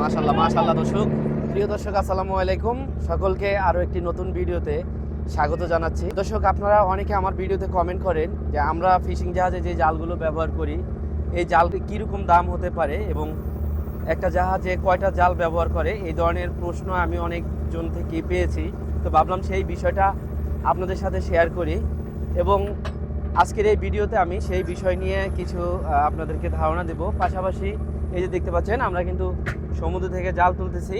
মাশাল্লাহ মাশাল্লাহ দর্শক। প্রিয় দর্শক, আসসালামু আলাইকুম। সকলকে আরও একটি নতুন ভিডিওতে স্বাগত জানাচ্ছি। দর্শক, আপনারা অনেকে আমার ভিডিওতে কমেন্ট করেন যে আমরা ফিশিং জাহাজে যে জালগুলো ব্যবহার করি, এই জালটি কীরকম দাম হতে পারে এবং একটা জাহাজে কয়টা জাল ব্যবহার করে, এই ধরনের প্রশ্ন আমি অনেকজন থেকে পেয়েছি। তো ভাবলাম সেই বিষয়টা আপনাদের সাথে শেয়ার করি এবং আজকের এই ভিডিওতে আমি সেই বিষয় নিয়ে কিছু আপনাদেরকে ধারণা দেব। পাশাপাশি এই যে দেখতে পাচ্ছেন, আমরা কিন্তু সমুদ্র থেকে জাল তুলতেছি।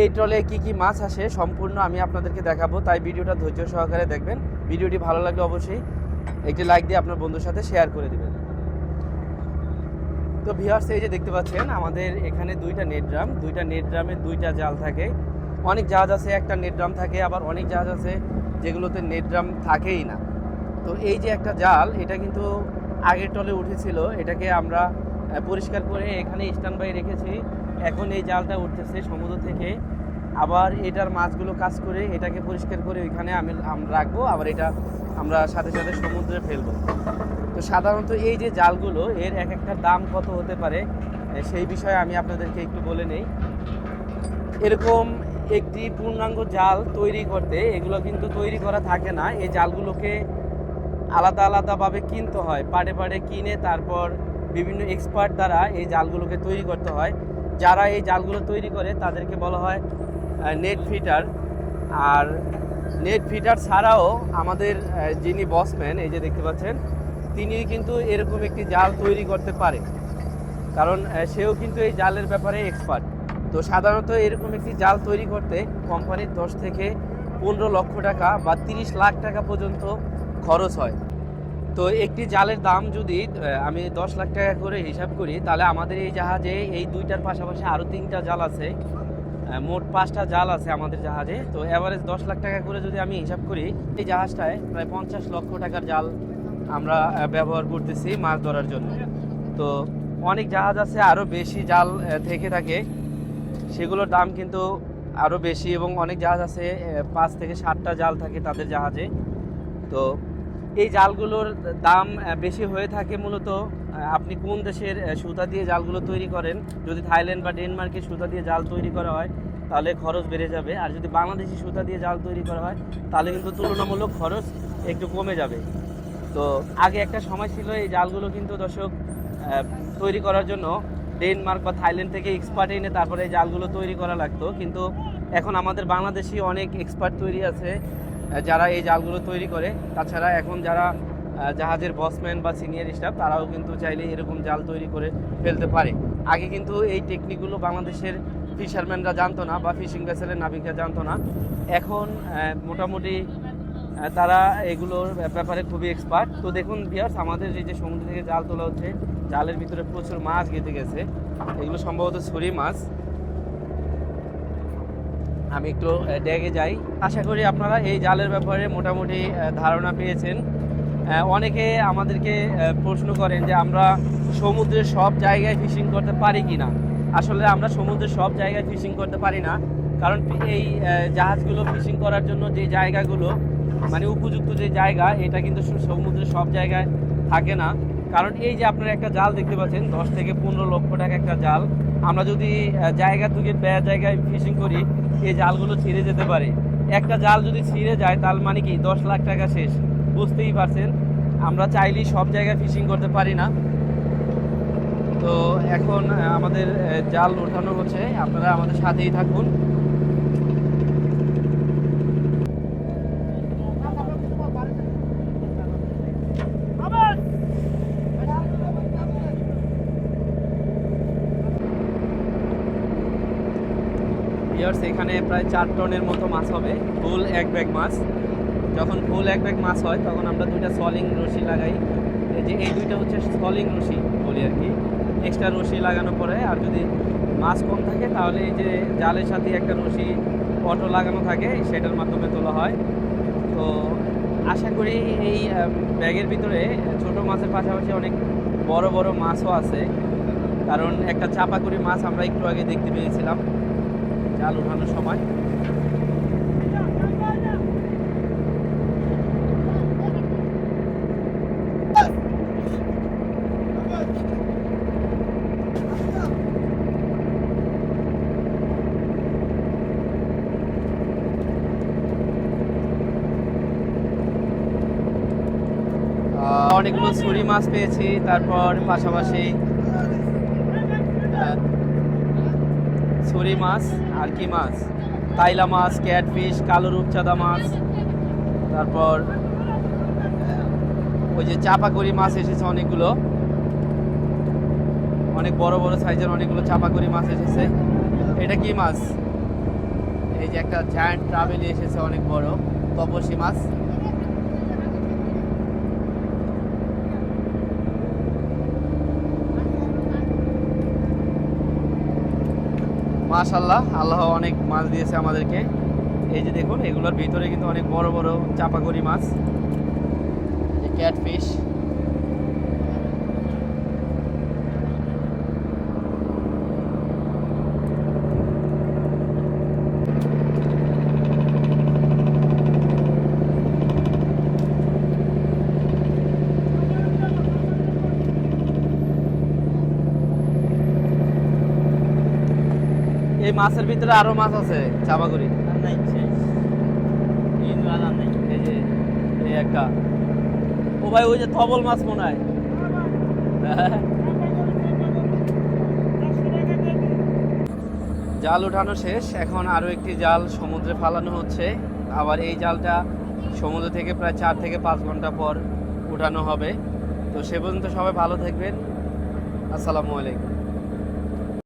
এই ট্রলে কি কি মাছ আসে সম্পূর্ণ আমি আপনাদেরকে দেখাবো, তাই ভিডিওটা ধৈর্য সহকারে দেখবেন। ভিডিওটি ভালো লাগলে অবশ্যই একটি লাইক দিয়ে আপনার বন্ধুর সাথে শেয়ার করে দেবেন। তো ভিউয়ার্স, এই যে দেখতে পাচ্ছেন, আমাদের এখানে দুইটা নেট ড্রাম। দুইটা নেট ড্রামে দুইটা জাল থাকে। অনেক জাহাজ আছে, একটা নেট ড্রাম থাকে, আবার অনেক জাহাজ আছে যেগুলোতে নেট ড্রাম থাকেই না। তো এই যে একটা জাল, এটা কিন্তু আগের টলে উঠেছিল, এটাকে আমরা পরিষ্কার করে এখানে স্ট্যান্ড বাই রেখেছি। এখন এই জালটা উঠতেছে সমুদ্র থেকে। আবার এটার মাছগুলো কাজ করে এটাকে পরিষ্কার করে ওইখানে আমি আমরা রাখব। আবার এটা আমরা সাথে সাথে সমুদ্রে ফেলব। তো সাধারণত এই যে জালগুলো, এর এক একটা দাম কত হতে পারে? সেই বিষয়ে আমি আপনাদেরকে একটু বলে নেই। এরকম একটি পূর্ণাঙ্গ জাল তৈরি করতে, এগুলো কিন্তু তৈরি করা থাকে না। এই জালগুলোকে আলাদা আলাদাভাবে কিনতে হয়। পাড়ে পাড়ে কিনে তারপর বিভিন্ন এক্সপার্ট দ্বারা এই জালগুলোকে তৈরি করতে হয়। যারা এই জালগুলো তৈরি করে, তাদেরকে বলা হয় নেট ফিটার আর নেট ফিটার ছাড়াও আমাদের যিনি বসম্যান এই যে দেখতে পাচ্ছেন তিনি কিন্তু এরকম একটি জাল তৈরি করতে পারে। কারণ সেও কিন্তু এই জালের ব্যাপারে এক্সপার্ট তো সাধারণত এরকম একটি জাল তৈরি করতে কোম্পানির দশ থেকে পনেরো লক্ষ টাকা বা তিরিশ লাখ টাকা পর্যন্ত খরচ হয়। তো একটি জালের দাম যদি আমি দশ লাখ টাকা করে হিসাব করি, তাহলে আমাদের এই জাহাজে এই দুইটার পাশাপাশি আরও তিনটা জাল আছে। মোট পাঁচটা জাল আছে আমাদের জাহাজে। তো অ্যাভারেজ দশ লাখ টাকা করে যদি আমি হিসাব করি, এই জাহাজটায় প্রায় পঞ্চাশ লক্ষ টাকার জাল আমরা ব্যবহার করতেছি মাছ ধরার জন্য। তো অনেক জাহাজ আছে আরও বেশি জাল থেকে থাকে। সেগুলোর দাম কিন্তু আরও বেশি এবং অনেক জাহাজ আছে পাঁচ থেকে সাতটা জাল থাকে তাদের জাহাজে। তো এই জালগুলোর দাম বেশি হয়ে থাকে মূলত আপনি কোন দেশের সুতা দিয়ে জালগুলো তৈরি করেন? যদি থাইল্যান্ড বা ডেনমার্কের সুতা দিয়ে জাল তৈরি করা হয়, তাহলে খরচ বেড়ে যাবে। আর যদি বাংলাদেশি সুতা দিয়ে জাল তৈরি করা হয়, তাহলে কিন্তু তুলনামূলক খরচ একটু কমে যাবে। তো আগে একটা সময় ছিল এই জালগুলো কিন্তু দর্শক তৈরি করার জন্য ডেনমার্ক বা থাইল্যান্ড থেকে এক্সপার্ট এনে তারপরে এই জালগুলো তৈরি করা লাগতো। কিন্তু এখন আমাদের বাংলাদেশি অনেক এক্সপার্ট তৈরি আছে। যারা এই জালগুলো তৈরি করে, তাছাড়া এখন যারা জাহাজের বসম্যান বা সিনিয়র স্টাফ তারাও কিন্তু চাইলে এরকম জাল তৈরি করে ফেলতে পারে। আগে কিন্তু এই টেকনিকগুলো বাংলাদেশের ফিশারম্যানরা জানতো না বা ফিশিং ভেসেলের নাবিকরা জানতো না। এখন মোটামুটি তারা এগুলোর ব্যাপারে খুবই এক্সপার্ট তো দেখুন ভিয়ার্স আমাদের এই যে সমুদ্র থেকে জাল তোলা হচ্ছে, জালের ভিতরে প্রচুর মাছ গেঁথে গেছে। এগুলো সম্ভবত ছুরি মাছ। আমি একটু ড্যাগে যাই। আশা করি আপনারা এই জালের ব্যাপারে মোটামুটি ধারণা পেয়েছেন। অনেকে আমাদেরকে প্রশ্ন করেন যে আমরা সমুদ্রের সব জায়গায় ফিশিং করতে পারি কি না আসলে আমরা সমুদ্রের সব জায়গায় ফিশিং করতে পারি না। কারণ এই জাহাজগুলো ফিশিং করার জন্য যে জায়গাগুলো মানে উপযুক্ত যে জায়গা, এটা কিন্তু সমুদ্রের সব জায়গায় থাকে না। কারণ এই যে আপনারা একটা জাল দেখতে পাচ্ছেন, দশ থেকে পনেরো লক্ষ টাকা একটা জাল। আমরা যদি জায়গা থেকে ব্যয় জায়গায় ফিশিং করি, এই জালগুলো ছিঁড়ে যেতে পারে। একটা জাল যদি ছিঁড়ে যায়, তার মানে কি? দশ লাখ টাকা শেষ। বুঝতেই পারছেন? আমরা চাইলেই সব জায়গায় ফিশিং করতে পারি না। তো এখন আমাদের জাল ওঠানো হচ্ছে। আপনারা আমাদের সাথেই থাকুন। ইয়ার্স এখানে প্রায় চার টনের মতো মাছ হবে ফুল এক ব্যাগ মাছ। যখন ফুল এক ব্যাগ মাছ হয়, তখন আমরা দুইটা সলিং রশি লাগাই। এই যে, এই দুইটা হচ্ছে সলিং রশি বলি আর কি। এক্সট্রা রশি লাগানো পরে, আর যদি মাছ কম থাকে, তাহলে এই যে জালের সাথে একটা রশি অটো লাগানো থাকে, সেটার মাধ্যমে তোলা হয়। তো আশা করি এই ব্যাগের ভিতরে ছোট মাছের পাশাপাশি অনেক বড় বড় মাছও আছে। কারণ একটা চাপা করে মাছ আমরা একটু আগে দেখতে পেয়েছিলাম। জাল ওঠানোর সময়। অনেকগুলো ছুরি মাছ পেয়েছি তারপর পাশাপাশি ছুরি মাছ আর কি মাছ? তাইলা মাছ, ক্যাটফিশ, কালো রূপচাঁদা মাছ। তারপর ওই যে চাপাকড়ি মাছ এসেছে অনেকগুলো। অনেক বড় বড় সাইজের অনেকগুলো চাপাকড়ি মাছ এসেছে। এটা কি মাছ? এই যে একটা জায়ান্ট ট্রাভেলি এসেছে অনেক বড় তপসী মাছ। মাশাল্লাহ আল্লাহ অনেক মাছ দিয়েছে আমাদেরকে। এই যে দেখুন, এগুলোর ভিতরে কিন্তু অনেক বড় বড় চাপাকড়ি মাছ। ক্যাটফিশ। মাছের ভিতরে আরও মাছ আছে চাপাকড়ি নাই। এই যে এই একটা। ও ভাই ওই যে থবল মাছ মনে হয়। জাল উঠানো শেষ এখন আরও একটি জাল সমুদ্রে ফালানো হচ্ছে। আবার এই জালটা সমুদ্র থেকে প্রায় চার থেকে পাঁচ ঘণ্টা পর উঠানো হবে। তো সে পর্যন্ত সবাই ভালো থাকবেন। আসসালামু আলাইকুম।